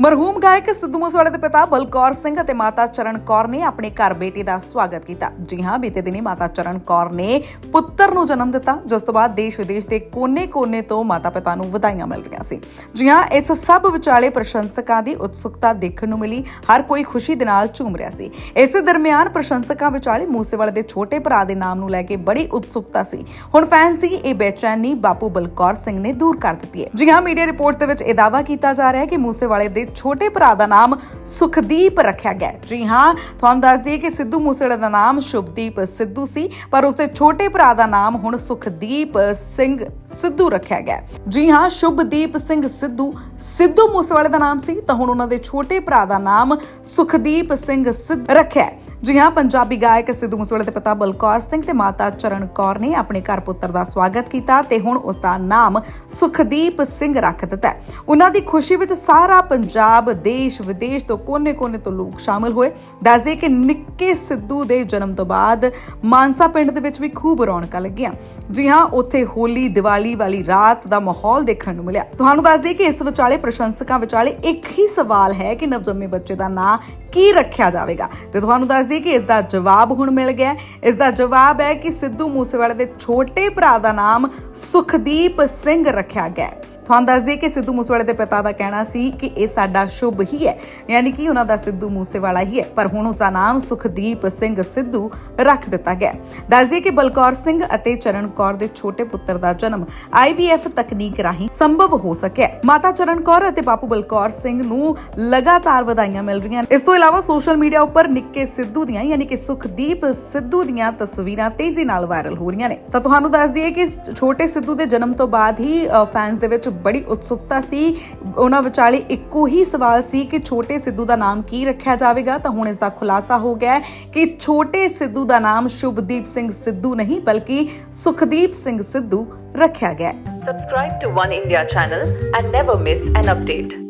ਮਰਹੂਮ ਗਾਇਕ ਸਿੱਧੂ ਮੂਸੇਵਾਲੇ ਦੇ ਪਿਤਾ ਬਲਕੌਰ ਸਿੰਘ ਅਤੇ ਮਾਤਾ ਚਰਨ ਕੌਰ ਨੇ ਆਪਣੇ ਘਰ ਬੇਟੀ ਦਾ ਸਵਾਗਤ ਕੀਤਾ। ਜੀ ਹਾਂ, ਬੀਤੇ ਦਿਨੀ ਮਾਤਾ ਚਰਨ ਕੌਰ ਨੇ ਪੁੱਤਰ ਨੂੰ ਜਨਮ ਦਿੱਤਾ, ਜਿਸ ਤੋਂ ਬਾਅਦ ਦੇਸ਼ ਵਿਦੇਸ਼ ਦੇ ਕੋਨੇ-ਕੋਨੇ ਤੋਂ ਮਾਤਾ ਪਿਤਾ ਨੂੰ ਵਧਾਈਆਂ ਮਿਲ ਰਹੀਆਂ ਸੀ। ਜੀ ਹਾਂ, ਇਸ ਸਭ ਵਿਚਾਲੇ ਪ੍ਰਸ਼ੰਸਕਾਂ ਦੀ ਉਤਸੁਕਤਾ ਦੇਖਣ ਨੂੰ ਮਿਲੀ, ਹਰ ਕੋਈ ਖੁਸ਼ੀ ਦੇ ਨਾਲ ਝੂਮ ਰਿਹਾ ਸੀ। ਇਸੇ ਦਰਮਿਆਨ ਪ੍ਰਸ਼ੰਸਕਾਂ ਵਿਚਾਲੇ ਮੂਸੇਵਾਲੇ ਦੇ ਛੋਟੇ ਭਰਾ ਦੇ ਨਾਮ ਨੂੰ ਲੈ ਕੇ ਬੜੀ ਉਤਸੁਕਤਾ ਸੀ। ਹੁਣ ਫੈਨਸ ਦੀ ਇਹ ਬੇਚੈਨੀ ਬਾਪੂ ਬਲਕੌਰ ਸਿੰਘ ਨੇ ਦੂਰ ਕਰ ਦਿੱਤੀ ਹੈ। ਜੀ ਹਾਂ, ਮੀਡੀਆ ਰਿਪੋਰਟਸ ਦੇ ਵਿੱਚ ਇਹ ਦਾਅਵਾ ਕੀਤਾ ਜਾ ਰਿਹਾ ਹੈ ਕਿ ਮੂਸੇਵਾਲੇ ਦੇ ਛੋਟੇ ਭਰਾ ਦਾ ਨਾਮ ਸੁਖਦੀਪ ਰੱਖਿਆ ਗਿਆ ਜੀ ਹਾਂ, ਤੁਹਾਨੂੰ ਦੱਸ ਦਈਏ ਕਿ ਸਿੱਧੂ ਮੂਸੇਵਾਲੇ ਦਾ ਨਾਮ ਸ਼ੁਭਦੀਪ ਸਿੱਧੂ ਸੀ, ਪਰ ਉਸਦੇ ਛੋਟੇ ਭਰਾ ਦਾ ਨਾਮ ਹੁਣ ਸੁਖਦੀਪ ਸਿੰਘ ਸਿੱਧੂ ਰੱਖਿਆ ਗਿਆ ਜੀ ਹਾਂ, ਸ਼ੁਭਦੀਪ ਸਿੰਘ ਸਿੱਧੂ ਸਿੱਧੂ ਮੂਸੇਵਾਲੇ ਦਾ ਨਾਮ ਸੀ, ਤਾਂ ਹੁਣ ਉਹਨਾਂ ਦੇ ਛੋਟੇ ਭਰਾ ਦਾ ਨਾਮ ਸੁਖਦੀਪ ਸਿੰਘ ਸਿੱਧ ਰੱਖਿਆ ਜੀ ਹਾਂ, ਪੰਜਾਬੀ ਗਾਇਕ ਸਿੱਧੂ ਮੂਸੇਵਾਲੇ ਦੇ ਪਿਤਾ ਬਲਕੌਰ ਸਿੰਘ ਤੇ ਮਾਤਾ ਚਰਨ ਕੌਰ ਨੇ ਆਪਣੇ ਘਰ ਪੁੱਤਰ ਦਾ ਸਵਾਗਤ ਕੀਤਾ ਤੇ ਹੁਣ ਉਸ ਦਾ ਨਾਮ ਸੁਖਦੀਪ ਸਿੰਘ ਰੱਖ ਦਿੱਤਾ ਉਹਨਾਂ ਦੀ ਖੁਸ਼ੀ ਵਿੱਚ ਸਾਰਾ ਪੰਜਾਬ ਪੰਜਾਬ, ਦੇਸ਼, ਵਿਦੇਸ਼ ਤੋਂ ਕੋਨੇ-ਕੋਨੇ ਤੋਂ ਲੋਕ ਸ਼ਾਮਲ ਹੋਏ। ਦੱਸਦੇ ਕਿ ਨਿੱਕੇ ਸਿੱਧੂ ਦੇ ਜਨਮ ਤੋਂ ਬਾਅਦ ਮਾਨਸਾ ਪਿੰਡ ਦੇ ਵਿੱਚ ਵੀ ਖੂਬ ਰੌਣਕਾਂ ਲੱਗੀਆਂ। ਜੀ ਹਾਂ, ਉੱਥੇ ਹੋਲੀ, ਦੀਵਾਲੀ ਵਾਲੀ ਰਾਤ ਦਾ ਮਾਹੌਲ ਦੇਖਣ ਨੂੰ ਮਿਲਿਆ। ਤੁਹਾਨੂੰ ਦੱਸ ਕਿ ਇਸ ਵਿਚਾਲੇ ਪ੍ਰਸ਼ੰਸਕਾਂ ਵਿਚਾਲੇ ਇੱਕ ਹੀ ਸਵਾਲ ਹੈ ਕਿ ਨਵਜੰਮੇ ਬੱਚੇ ਦਾ ਨਾਂ ਕੀ ਰੱਖਿਆ ਜਾਵੇਗਾ? ਤੇ ਤੁਹਾਨੂੰ ਦੱਸਦੀ ਕਿ ਇਸ ਦਾ ਜਵਾਬ ਹੁਣ ਮਿਲ ਗਿਆ ਇਸ ਦਾ ਜਵਾਬ ਹੈ ਕਿ ਸਿੱਧੂ ਮੂਸੇਵਾਲੇ ਦੇ ਛੋਟੇ ਭਰਾ ਦਾ ਨਾਮ ਸੁਖਦੀਪ ਸਿੰਘ ਰੱਖਿਆ ਗਿਆ ਤੁਹਾਨੂੰ ਦੱਸ ਦਈਏ ਕਿ ਸਿੱਧੂ ਮੂਸੇਵਾਲੇ ਦੇ ਪਿਤਾ ਦਾ ਕਹਿਣਾ ਸੀ ਕਿ ਇਹ ਸਾਡਾ ਸ਼ੁਭ ਹੀ ਹੈ, ਯਾਨੀ ਕਿ ਉਹਨਾਂ ਦਾ ਸਿੱਧੂ ਮੂਸੇਵਾਲਾ ਹੀ ਹੈ, ਪਰ ਹੁਣ ਉਸ ਦਾ ਨਾਮ ਸੁਖਦੀਪ ਸਿੰਘ ਸਿੱਧੂ ਰੱਖ ਦਿੱਤਾ ਗਿਆ ਦੱਸ ਦਈਏ ਕਿ ਬਲਕੌਰ ਸਿੰਘ ਅਤੇ ਚਰਨ ਕੌਰ ਦੇ ਛੋਟੇ ਪੁੱਤਰ ਦਾ ਜਨਮ IVF ਤਕਨੀਕ ਰਾਹੀਂ ਸੰਭਵ ਹੋ ਸਕਿਆ ਮਾਤਾ ਚਰਨ ਕੌਰ ਅਤੇ ਬਾਪੂ ਬਲਕੌਰ ਸਿੰਘ ਨੂੰ ਲਗਾਤਾਰ ਵਧਾਈਆਂ ਮਿਲ ਰਹੀਆਂ ਇਸ ਤੋਂ ਇਲਾਵਾ ਸੋਸ਼ਲ ਮੀਡੀਆ ਉੱਪਰ ਨਿੱਕੇ ਸਿੱਧੂ ਦੀਆਂ, ਯਾਨੀ ਕਿ ਸੁਖਦੀਪ ਸਿੱਧੂ ਦੀਆਂ ਤਸਵੀਰਾਂ ਤੇਜ਼ੀ ਨਾਲ ਵਾਇਰਲ ਹੋ ਰਹੀਆਂ ਨੇ। ਤਾਂ ਤੁਹਾਨੂੰ ਦੱਸ ਦਈਏ ਕਿ ਛੋਟੇ ਸਿੱਧੂ ਦੇ ਜਨਮ ਤੋਂ ਬਾਅਦ ਹੀ ਫੈਨਸ ਦੇ ਵਿੱਚ ਬੜੀ ਉਤਸੁਕਤਾ ਸੀ। ਉਹਨਾਂ ਵਿਚਾਲੇ ਇੱਕੋ ਹੀ ਸਵਾਲ ਸੀ ਕਿ ਛੋਟੇ ਸਿੱਧੂ ਦਾ ਨਾਮ ਕੀ ਰੱਖਿਆ ਜਾਵੇਗਾ? ਤਾਂ ਹੁਣ ਇਸ ਦਾ ਖੁਲਾਸਾ ਹੋ ਗਿਆ ਕਿ ਛੋਟੇ ਸਿੱਧੂ ਦਾ ਨਾਮ ਸ਼ੁਭਦੀਪ ਸਿੰਘ ਸਿੱਧੂ ਨਹੀਂ, ਬਲਕਿ ਸੁਖਦੀਪ ਸਿੰਘ ਸਿੱਧੂ ਰੱਖਿਆ ਗਿਆ ਹੈ। Subscribe to One India channel and never miss an update.